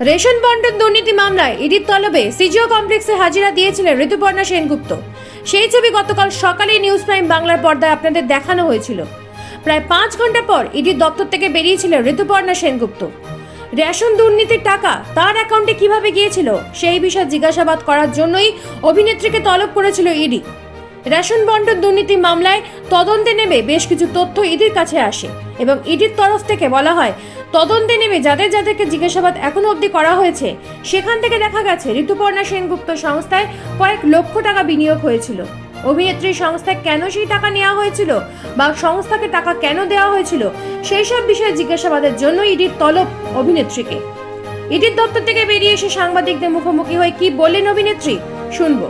Ration বন্টন দুর্নীতি মামলায় ইডির তলবে সিজিও কমপ্লেক্সে হাজিরা দিয়েছিলেন ঋতুপর্ণা সেনগুপ্ত। সেই ছবি গতকাল সকালে নিউজ প্রাইম বাংলার পর্দায় আপনাদের দেখানো হয়েছিল। প্রায় পাঁচ ঘণ্টা পর ইডির দপ্তর থেকে বেরিয়েছিলেন ঋতুপর্ণা সেনগুপ্ত। রেশন দুর্নীতির টাকা তার অ্যাকাউন্টে কীভাবে গিয়েছিল সেই বিষয়ে জিজ্ঞাসাবাদ করার জন্যই অভিনেত্রীকে তলব করেছিল ইডি। রেশন বন্টন দুর্নীতি মামলায় তদন্তে নেমে বেশ কিছু তথ্য ইডির কাছে আসে এবং ইডির তরফ থেকে বলা হয় তদন্তে নেমে যাদের যাদেরকে জিজ্ঞাসাবাদ এখনও অবধি করা হয়েছে, সেখান থেকে দেখা গেছে ঋতুপর্ণা সেনগুপ্ত সংস্থায় কয়েক লক্ষ টাকা বিনিয়োগ হয়েছিল। অভিনেত্রী সংস্থায় কেন সেই টাকা নেওয়া হয়েছিল বা সংস্থাকে টাকা কেন দেওয়া হয়েছিল, সেই সব বিষয়ে জিজ্ঞাসাবাদের জন্য ইডির তলব অভিনেত্রীকে। ইডির দপ্তর থেকে বেরিয়ে এসে সাংবাদিকদের মুখোমুখি হয়ে কি বললেন অভিনেত্রী? শুনব।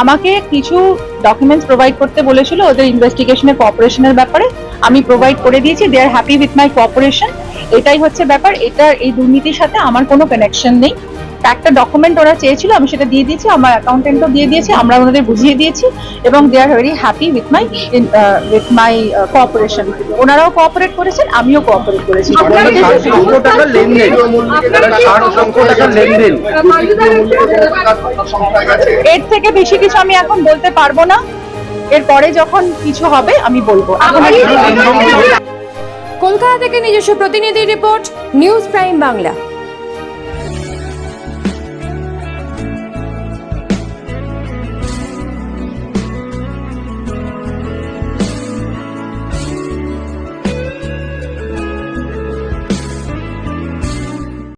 আমাকে কিছু ডকুমেন্টস প্রোভাইড করতে বলেছিল ওদের ইনভেস্টিগেশনের কোঅপারেশনের ব্যাপারে। আমি প্রোভাইড করে দিয়েছি they are happy with my cooperation এটাই হচ্ছে ব্যাপার, এটা এই দুর্নীতির সাথে আমার কোনো কানেকশন নেই। একটা ডকুমেন্ট ওরা চেয়েছিল আমি সেটা দিয়ে দিয়েছি আমার অ্যাকাউন্টেন্টও দিয়ে দিয়েছি আমরা ওনাদের বুঝিয়ে দিয়েছি এবং they are very happy with my with my cooperation ওনারাও কোঅপারেট করেছেন আমিও কোঅপারেট করেছি। এর থেকে বেশি কিছু আমি এখন বলতে পারব না। এরপরে যখন কিছু হবে আমি বলব। এখন কলকাতা থেকে নিজস্ব প্রতিনিধি রিপোর্ট নিউজ প্রাইম বাংলা।